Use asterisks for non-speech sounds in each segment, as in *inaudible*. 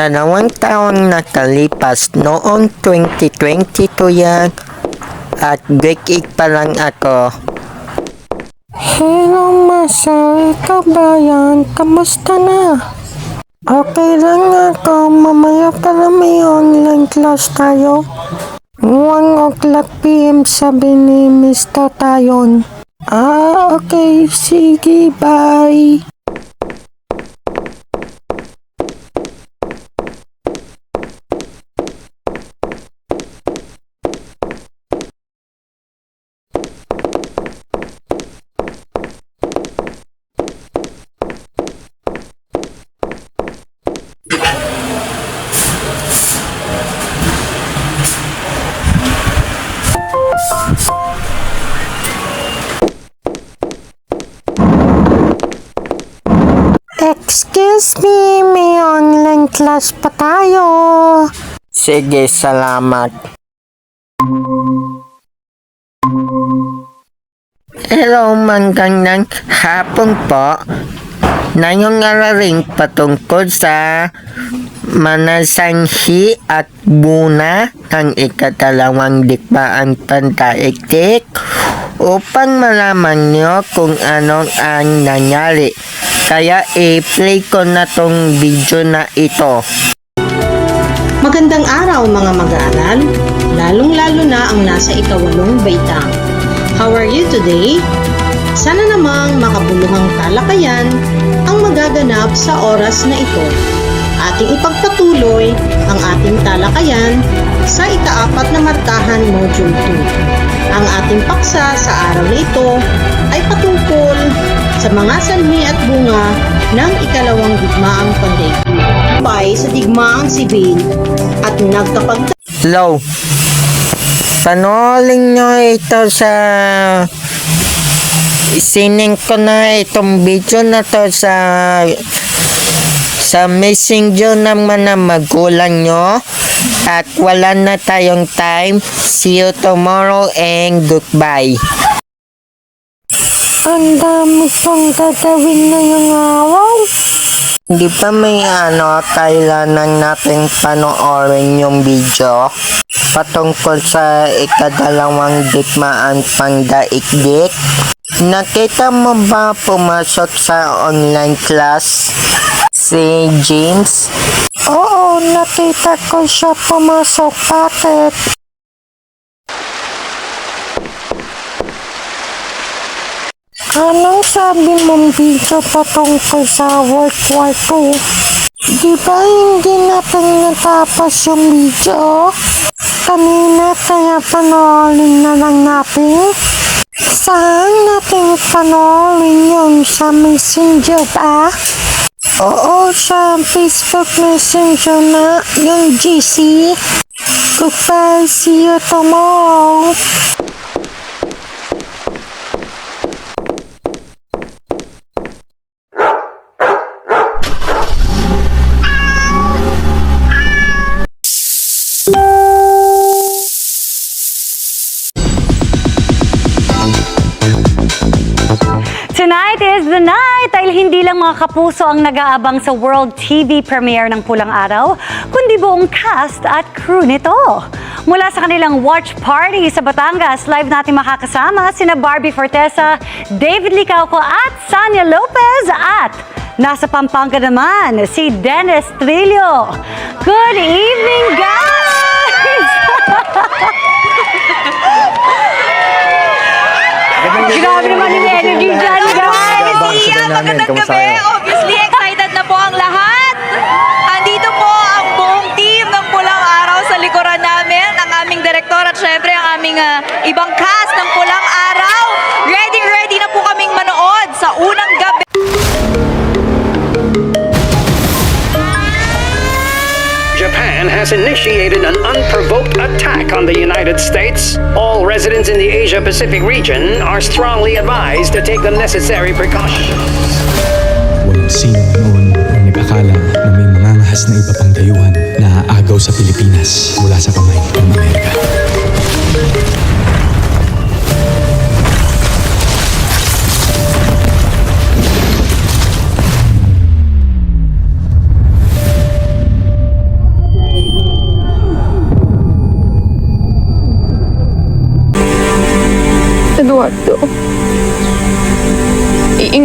Dalawang taong nakalipas noong 2022 yan at break it pa lang ako. Hello Masa, ikaw ba yan? Kamusta na? Okay lang ako, mamaya pala may online class tayo. 1 o'clock PM sabi ni Mr. Tayon. Ah, okay, sige, bye. Excuse me, may online class pa tayo. Sige, salamat. Hello, magandang hapon po. Nangungararing patungkol sa manasanghi at buna ng ikatalawang dikmaan pantaiktik upang malaman nyo kung anong ang nangyari. Kaya i-play ko na tong video na ito. Magandang araw mga mag-aaral, lalong-lalo na ang nasa ikawalong baitang. How are you today? Sana namang makabuluhang talakayan ang magaganap sa oras na ito. Ating ipagpatuloy ang ating talakayan sa ikaapat na martahan Module 2. Ang ating paksa sa araw na ito ay patungkol sa mga sanhi at bunga ng ikalawang digmaang pandaigdig. Bay sa digmaang sibil at nagkapag Hello. Panoorin nyo ito sa isining ko na itong video na to sa sa messenger naman na magulang nyo at wala na tayong time see you tomorrow and goodbye ang dami kong gagawin ngayong araw Di ba may ano, kailangan natin panoorin yung video patungkol sa ikadalawang digmaan pangdaigdig? Nakita mo ba pumasok sa online class si James? Oo, nakita ko siya pumasok. Bakit? Anong sabi mong video patungkol sa World War II? Di ba hindi natin natapos yung video? Kanina kaya panoorin na lang natin? Saan natin panoorin yung sa messenger ba? Oo, sa Facebook Messenger na yung GC. Goodbye, see you tomorrow. Tonight dahil hindi lang mga kapuso ang nag-aabang sa World TV premiere ng Pulang Araw, kundi buong cast at crew nito. Mula sa kanilang watch party sa Batangas, live natin makakasama sina Barbie Fortesa, David Licauco at Sanya Lopez at nasa Pampanga naman si Dennis Trillo. Good evening, guys! *laughs* Grabe naman yung energy dyan, guys! Iya, magandang gabi. Obviously, excited na po ang lahat. Andito po ang buong team ng Pulang Araw sa likuran namin, ang aming direktor at syempre ang aming ah, ibang cast ng Pulang Araw. Ready, ready na po initiated an unprovoked attack on the United States. All residents in the Asia Pacific region are strongly advised to take the necessary precautions. Walang sino noon ang nag-akala na may mangangahas na iba pang dayuhan na aagaw sa Pilipinas mula sa kamay ng Amerika.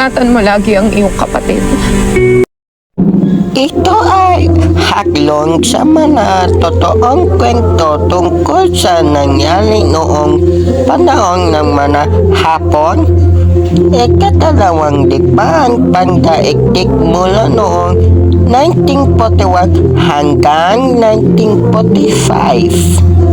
Ingatan mo lagi ang iyong kapatid. Ito ay haglon sa mga totoong kwento tungkol sa nangyari noong panahon ng mga Hapon. Ikatalawang digmaan pandaigdig mula noong 1941 hanggang 1945.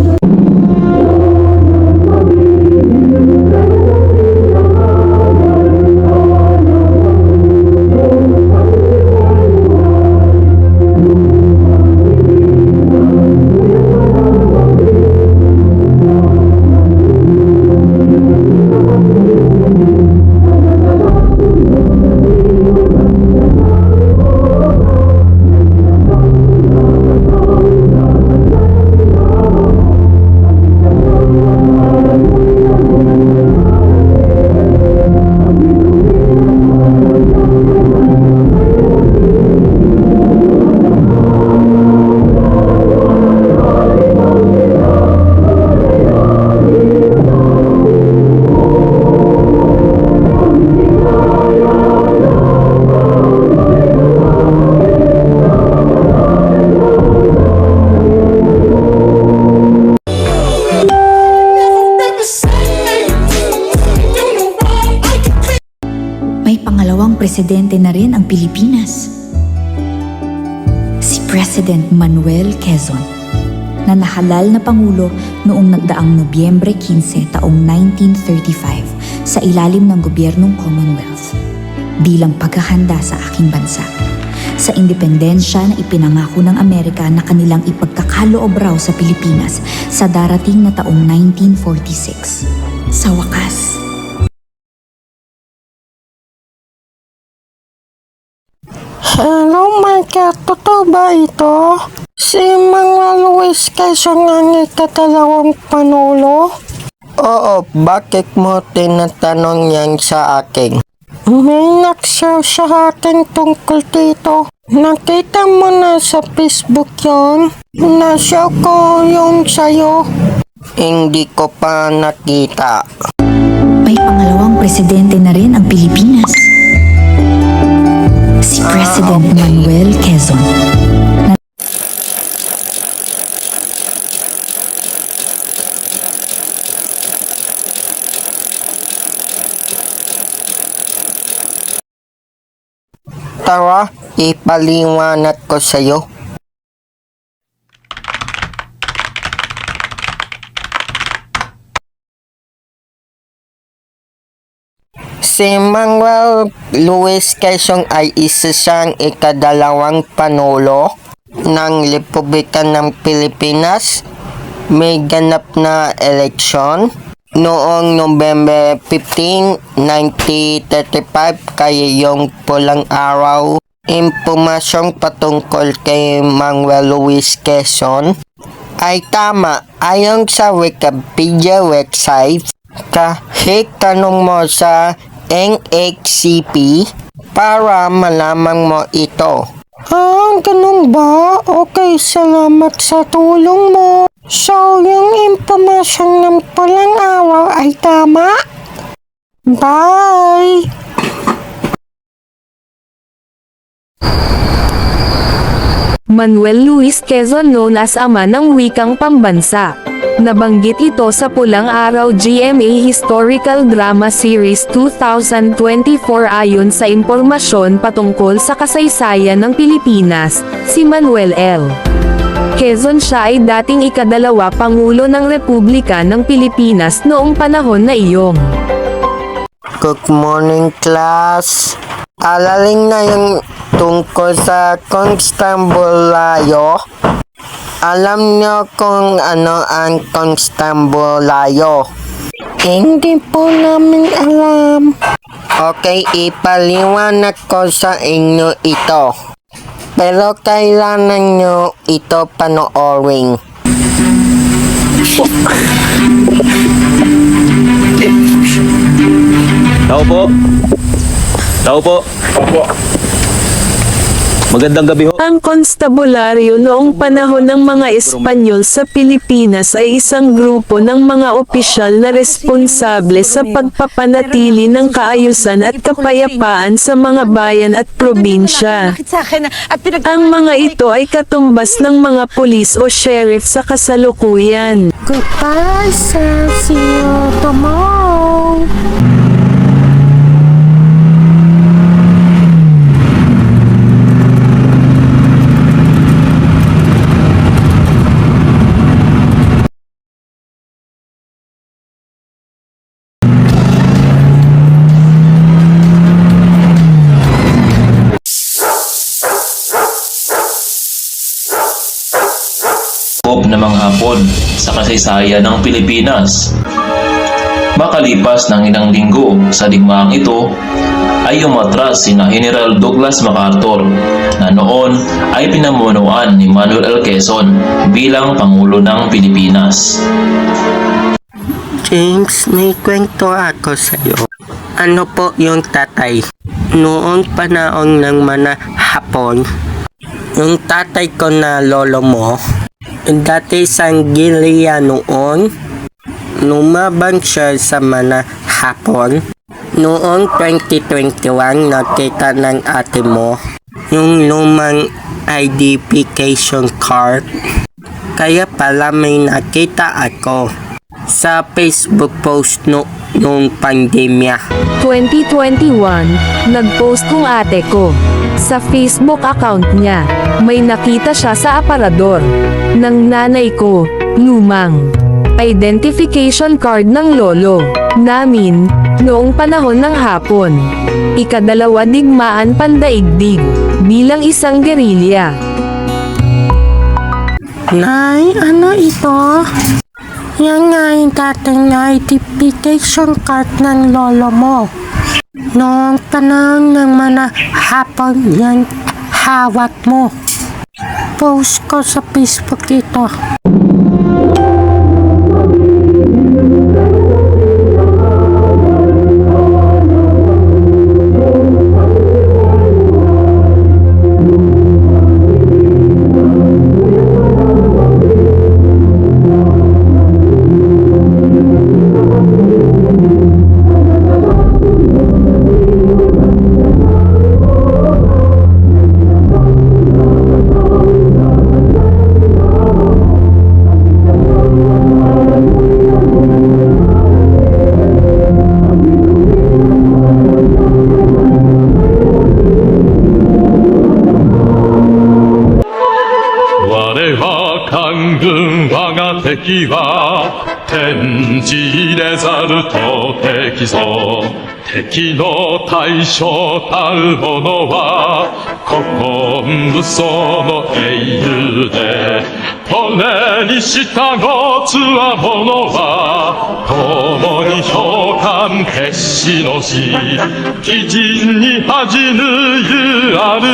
Presidente na rin ang Pilipinas. Si President Manuel Quezon, na nahalal na Pangulo noong nagdaang Nobyembre 15 taong 1935 sa ilalim ng gobyernong Commonwealth bilang paghahanda sa aking bansa sa independensya na ipinangako ng Amerika na kanilang ipagkakaloob raw sa Pilipinas sa darating na taong 1946. Sa wakas, Hello, Micah. Totoo ba ito? Si Manuel Luis Quezon ang ikatalawang panulo? Oo, bakit mo tinatanong yan sa akin? May naksaw sa akin tungkol dito. Nakita mo na sa Facebook yon? Nasyaw ko yung sayo. Hindi ko pa nakita. may pangalawang presidente na rin ang Pilipinas. Si President Manuel Quezon. Tara, ipaliwanag ko sa'yo. Si Manuel Luis Quezon ay isa siyang ikadalawang panulo ng Republika ng Pilipinas. May ganap na eleksyon noong November 15, 1935 kaya yung pulang araw. Impormasyong patungkol kay Manuel Luis Quezon ay tama ayon sa Wikipedia website kahit tanong mo sa NHCP para malaman mo ito. Ah, ganun ba? Okay, salamat sa tulong mo. So, yung impormasyon ng pulang araw ay tama? Bye! Manuel Luis Quezon known as ama ng wikang pambansa. Nabanggit ito sa Pulang Araw GMA Historical Drama Series 2024 ayon sa impormasyon patungkol sa kasaysayan ng Pilipinas, si Manuel L. Quezon siya ay dating ikadalawa Pangulo ng Republika ng Pilipinas noong panahon na iyong. Good morning, class. Alaling na yung tungkol sa Constambulayo. Alam nyo kung ano ang Constambulayo? Hindi po namin alam. Okay, ipaliwanag ko sa inyo ito. Pero kailangan nyo ito panoorin. Tao po. Tao po. Opo. Magandang gabi ho. Ang konstabularyo noong panahon ng mga Espanyol sa Pilipinas ay isang grupo ng mga opisyal na responsable sa pagpapanatili ng kaayusan at kapayapaan sa mga bayan at probinsya. Ang mga ito ay katumbas ng mga pulis o sheriff sa kasalukuyan. Goodbye, sir. See you tomorrow. Kasaysayan ng Pilipinas. Makalipas ng ilang linggo sa digmaang ito, ay umatras sina General Douglas MacArthur na noon ay pinamunuan ni Manuel L. Quezon bilang Pangulo ng Pilipinas. James, may kwento ako sa'yo. Ano po yung tatay? Noong panahon ng mga hapon, yung tatay ko na lolo mo, dati sanggilya noon, lumabang siya sa mga hapon. Noong 2021, nakita ng ate mo yung lumang identification card. Kaya pala may nakita ako sa Facebook post no nung pandemya. 2021, nag-post kong ate ko. Sa Facebook account niya, may nakita siya sa aparador ng nanay ko, lumang identification card ng lolo namin noong panahon ng hapon. Ikadalawa digmaan pandaigdig bilang isang gerilya. Nay, ano ito? Yan nga yung dating identification card ng lolo mo. Noong panahon ng mga hapon yan, hawak mo. Post ko sa Facebook ito. 軍我が敵は天地入れざると敵ぞ敵の対象たる者は古今武装の英雄で骨に従うつわものは共に召喚決死のし基人に恥じぬゆある